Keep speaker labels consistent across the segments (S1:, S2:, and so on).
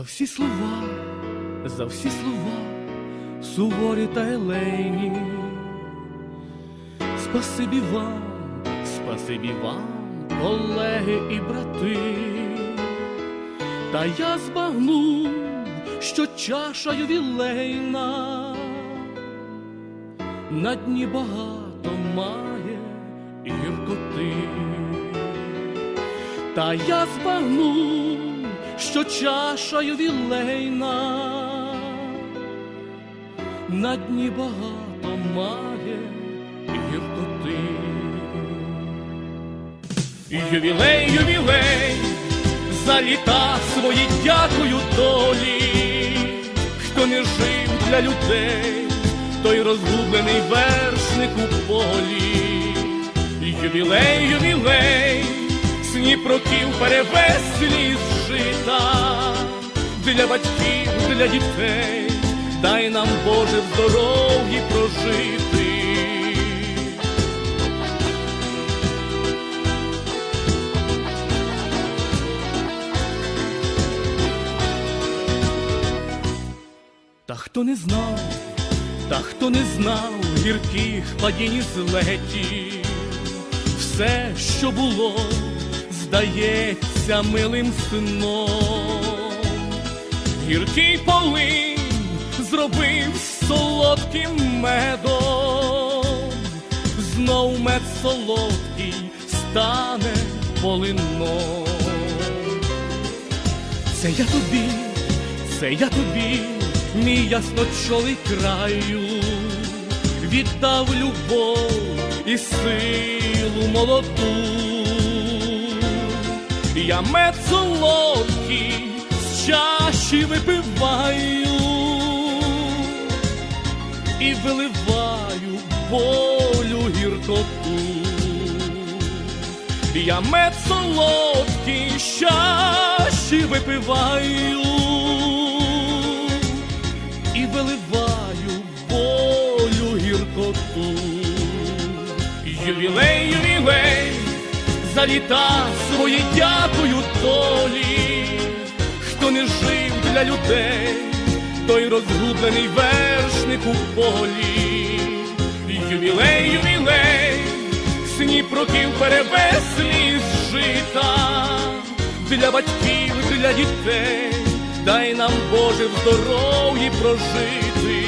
S1: всі слова, за всі слова, суворі та елейні. Спасибі вам, спасибі вам, колеги і брати. Та я збагнув, що чаша ювілейна на дні багато має гіркоти. Та я збагнув, що чаша ювілейна на дні багато має гіркоти. Ювілей, ювілей, за літа свої дякую долі, хто не жив для людей, той розгублений вершник у полі. Ювілей, ювілей, сніп років перевеслі жита, для батьків, для дітей, дай нам Боже в здоров'ї прожити. Та хто не знав, та хто не знав гірких падінь і злетів, все, що було, здається милим сном. Гіркий полин зробив солодким медом, знов мед солодкий стане полином. Це я тобі, це я тобі, мій ясночолий краю, віддав любов і силу молоду. Я мед солодкий з чаші випиваю і виливаю болю гіркоту. Я мед солодкий з чаші випиваю і виливаю болю гіркоту. Ювілей, за літа свої дякую долі, хто не жив для людей, той розгублений вершник у полі. Ювілей, ювілей, сніп років перевеслі з жита, для батьків, для дітей, дай нам Боже в здоров'ї прожити.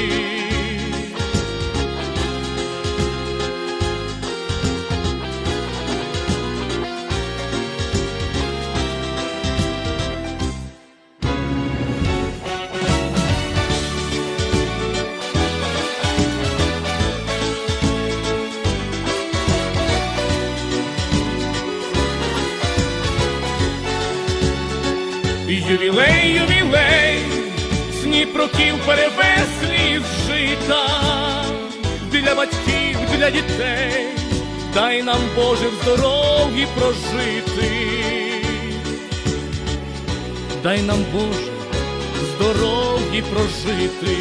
S1: Ювілей, ювілей, сніп років перевеслі з жита, для батьків, для дітей, дай нам Боже в здоров'ї прожити, дай нам Боже здоров'ї прожити.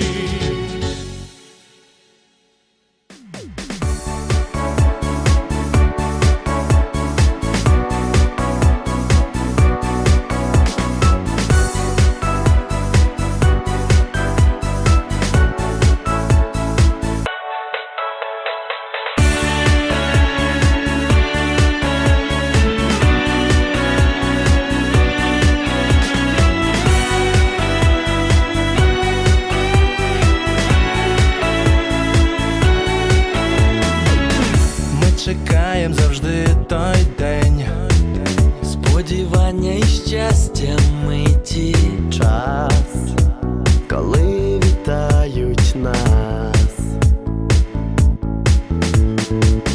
S1: Thank you.